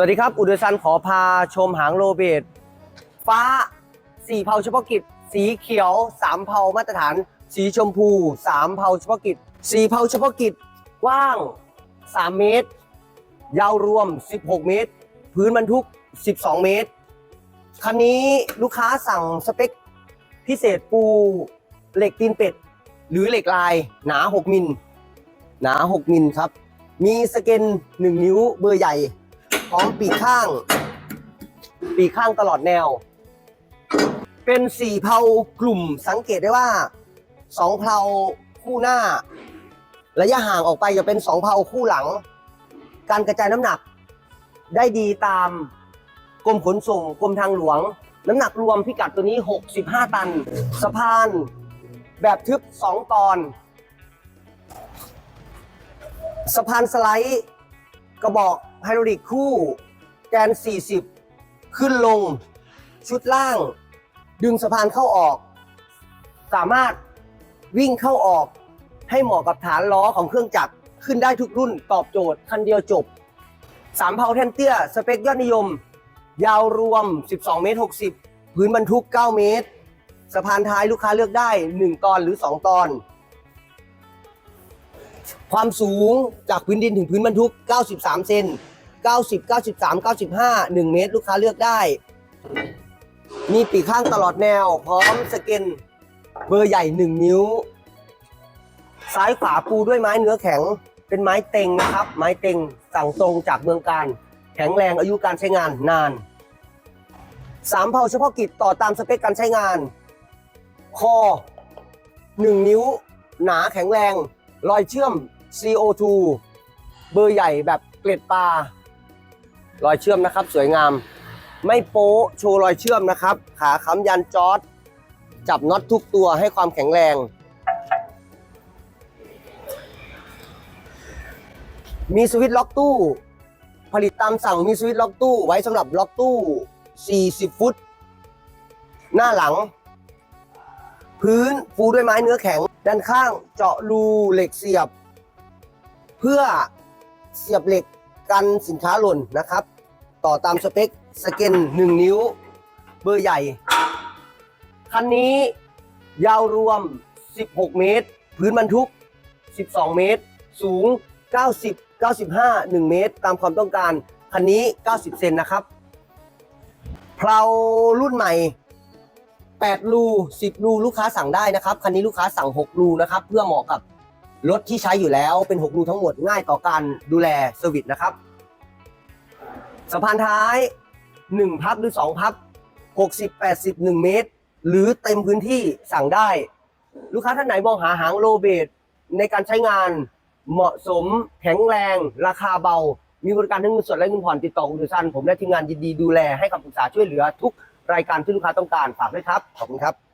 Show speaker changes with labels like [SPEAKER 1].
[SPEAKER 1] สวัสดีครับ อุดรซันขอพาชมหางโรเบตฟ้าสี่เผาเฉพาะกิจ สีเขียวสามเผามาตรฐาน สีชมพูสามเผาเฉพาะกิจสีเผาเฉพาะกิจกว้าง 3 เมตร ยาวรวม 16 เมตร พื้นบรรทุก 12 เมตร คันนี้ลูกค้าสั่งสเปค พิเศษปูเหล็กตีนเป็ด หรือเหล็กลายหนา 6 มิล หนา 6 มิลครับ มีสเกน1 นิ้วเบอร์ใหญ่ พร้อมปีกข้าง ปีกข้างตลอดแนว เป็นสี่เพลากลุ่มสังเกตได้ว่าสองเพลาคู่หน้า ระยะห่างออกไปจะเป็นสองเพลาคู่หลัง การกระจายน้ำหนักได้ดีตามกรมขนส่งกรมทางหลวง น้ำหนักรวมพิกัดตัวนี้ 65 ตัน สะพาน แบบทึบ 2 ตอน สะพานสไลด์ กระบอก ไฮดรอลิกคู่แกน 40 ขึ้นลง ชุดล่าง ดึงสะพานเข้าออก สามารถวิ่งเข้าออก ให้เหมาะกับฐานล้อของเครื่องจักรขึ้นได้ทุกรุ่นตอบโจทย์คันเดียวจบสามเผาแทนเตี้ย สเปคยอดนิยม ยาวรวม 12 เมตร 60 พื้นบรรทุก 9 เมตร สะพานท้ายลูกค้าเลือกได้ 1 ตอนหรือ 2 ตอน ความสูงจากพื้นดินถึงพื้นบรรทุก 93 เซน 90 93 95 1 เมตร ลูกค้าเลือกได้ มีปีกข้างตลอดแนว พร้อมสเกนเบอร์ใหญ่ 1 นิ้ว ซ้ายขวาปูด้วยไม้เนื้อแข็ง เป็นไม้เต็งนะครับ ไม้เต็งสั่งตรงจากเมืองการ แข็งแรงอายุการใช้งานนาน สามเผาเฉพาะกิจต่อตามสเปคการใช้งาน คอ 1 นิ้ว หนาแข็งแรง รอยเชื่อม CO2 เบอร์ใหญ่แบบเกล็ดปลารอยเชื่อมนะครับ สวยงาม ไม่โป๊ะโชว์รอยเชื่อมนะครับ ขาค้ำยันจอดจับน็อตทุกตัวให้ความแข็งแรง มีสวิตช์ล็อกตู้ ผลิตตามสั่งมีสวิตช์ล็อกตู้ไว้สำหรับล็อกตู้ 40 ฟุต หน้าหลัง พื้นปูด้วยไม้เนื้อแข็ง ด้านข้างเจาะรูเหล็กเสียบ เพื่อเสียบเหล็กกันสินค้าหล่นนะครับ ต่อตามสเปคสเกน1 นิ้ว เบอร์ใหญ่ คันนี้ยาวรวม 16 เมตร พื้นบรรทุก 12 เมตร สูง 90 95 1 เมตร ตามความต้องการ คันนี้ 90 เซนนะครับเพลารุ่นใหม่ 8รู10รูลูกค้าสั่งได้นะครับคันนี้ลูกค้าสั่ง 6 รูนะครับเพื่อเหมาะกับรถที่ใช้อยู่แล้วเป็น 6 รูทั้งหมดง่ายต่อการดูแลเซอร์วิสนะครับสะพานท้าย 1 พับหรือ 2 พับ 60 80 1 เมตร หรือเต็มพื้นที่สั่งได้ ลูกค้าท่านไหนมองหาหางโลเบตในการใช้งานเหมาะสมแข็งแรง ราคาเบา มีบริการทั้งเงินสดและเงินผ่อนติดต่อคุณดุซันผมและทีมงานยินดีดูแลให้คำปรึกษาช่วยเหลือทุก รายการที่ลูกค้าต้องการฝากด้วยครับ ขอบคุณครับ